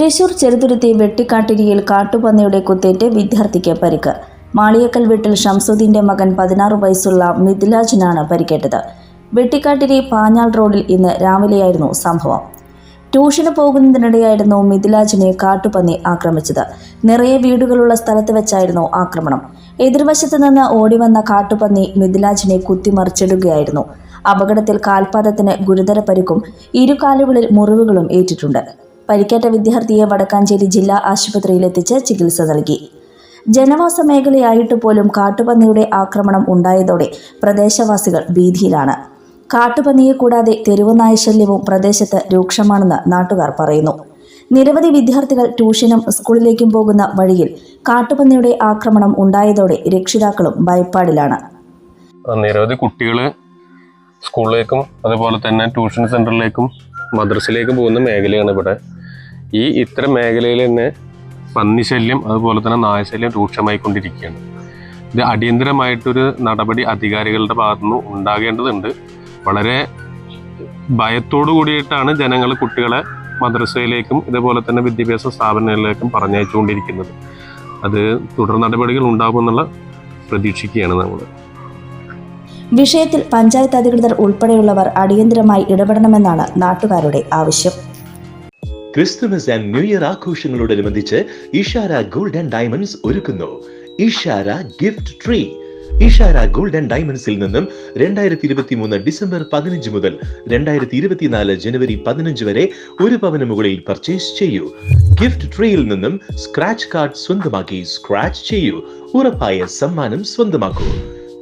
തൃശൂർ ചെറുതുരുത്തി വെട്ടിക്കാട്ടിരിയിൽ കാട്ടുപന്നിയുടെ കുത്തേറ്റ് വിദ്യാർത്ഥിക്ക് പരിക്ക്. മാളിയക്കൽ വീട്ടിൽ ഷംസുദ്ദീന്റെ മകൻ പതിനാറ് വയസ്സുള്ള മിഥിലാജിനാണ് പരിക്കേറ്റത്. വെട്ടിക്കാട്ടിരി പാഞ്ഞാൾ റോഡിൽ ഇന്ന് രാവിലെയായിരുന്നു സംഭവം. ട്യൂഷന് പോകുന്നതിനിടെയായിരുന്നു മിഥിലാജിനെ കാട്ടുപന്നി ആക്രമിച്ചത്. നിറയെ വീടുകളുള്ള സ്ഥലത്ത് വെച്ചായിരുന്നു ആക്രമണം. എതിർവശത്ത് നിന്ന് ഓടിവന്ന കാട്ടുപന്നി മിഥിലാജിനെ കുത്തിമറിച്ചിടുകയായിരുന്നു. അപകടത്തിൽ കാൽപാദത്തിന് ഗുരുതര പരിക്കും ഇരുകാലുകളിൽ മുറിവുകളും ഏറ്റിട്ടുണ്ട്. പരിക്കേറ്റ വിദ്യാർത്ഥിയെ വടക്കാഞ്ചേരി ജില്ലാ ആശുപത്രിയിലെത്തിച്ച് ചികിത്സ നൽകി. ജനവാസ മേഖലയായിട്ട് പോലും കാട്ടുപന്നിയുടെ ആക്രമണം ഉണ്ടായതോടെ പ്രദേശവാസികൾ ഭീതിയിലാണ്. കാട്ടുപന്നിയെ കൂടാതെ തെരുവുനായ ശല്യവും പ്രദേശത്ത് രൂക്ഷമാണെന്ന് നാട്ടുകാർ പറയുന്നു. നിരവധി വിദ്യാർത്ഥികൾ ട്യൂഷനും സ്കൂളിലേക്കും പോകുന്ന വഴിയിൽ കാട്ടുപന്നിയുടെ ആക്രമണം ഉണ്ടായതോടെ രക്ഷിതാക്കളും ഭയപ്പാടിലാണ്. നിരവധി കുട്ടികൾ സ്കൂളിലേക്കും അതുപോലെ തന്നെ ട്യൂഷൻ സെന്ററിലേക്കും മദ്രസയിലേക്കും പോകുന്ന മേഖലയാണ് ഇവിടെ. ഈ ഇത്ര മേഖലയിൽ തന്നെ പന്നിശല്യം അതുപോലെ തന്നെ നായശല്യം രൂക്ഷമായിക്കൊണ്ടിരിക്കുകയാണ്. ഇത് അടിയന്തരമായിട്ടൊരു നടപടി അധികാരികളുടെ ഭാഗത്തുനിന്ന് ഉണ്ടാകേണ്ടതുണ്ട്. വളരെ ഭയത്തോടു കൂടിയിട്ടാണ് ജനങ്ങൾ കുട്ടികളെ മദ്രസയിലേക്കും ഇതുപോലെ തന്നെ വിദ്യാഭ്യാസ സ്ഥാപനങ്ങളിലേക്കും പറഞ്ഞയച്ചുകൊണ്ടിരിക്കുന്നത്. അത് തുടർ നടപടികൾ ഉണ്ടാകുമെന്നുള്ള പ്രതീക്ഷിക്കുകയാണ് നമ്മൾ. വിഷയത്തിൽ പഞ്ചായത്ത് അധികൃതർ ഉൾപ്പെടെയുള്ളവർ അടിയന്തരമായി ഇടപെടണമെന്നാണ് നാട്ടുകാരുടെ ആവശ്യം. ക്രിസ്തുമസ് ആൻഡ് ന്യൂ ഇയർ ആഘോഷങ്ങളോടനുബന്ധിച്ച് ഇഷാര ഗോൾഡ് ആൻഡ് ഡയമണ്ട്സ് ഒരുക്കുന്നു. Ishara gift tree Ishara gold and ഡയമണ്ട്സിൽ നിന്നും രണ്ടായിരത്തി ഇരുപത്തി മൂന്ന് ഡിസംബർ പതിനഞ്ച് മുതൽ രണ്ടായിരത്തി ഇരുപത്തിനാല് ജനുവരി പതിനഞ്ച് വരെ ഒരു പവന് മുകളിൽ പർച്ചേസ് ചെയ്യൂ. ഗിഫ്റ്റ് ട്രീയിൽ നിന്നും സ്ക്രാച്ച് കാർഡ് സ്വന്തമാക്കി സ്ക്രാച്ച് ചെയ്യൂ. ഉറപ്പായ സമ്മാനം സ്വന്തമാക്കൂ.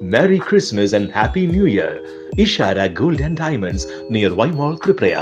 Merry Christmas and happy new year Ishara gold and diamonds near Y വൈമോൾ ത്രിപ്രയ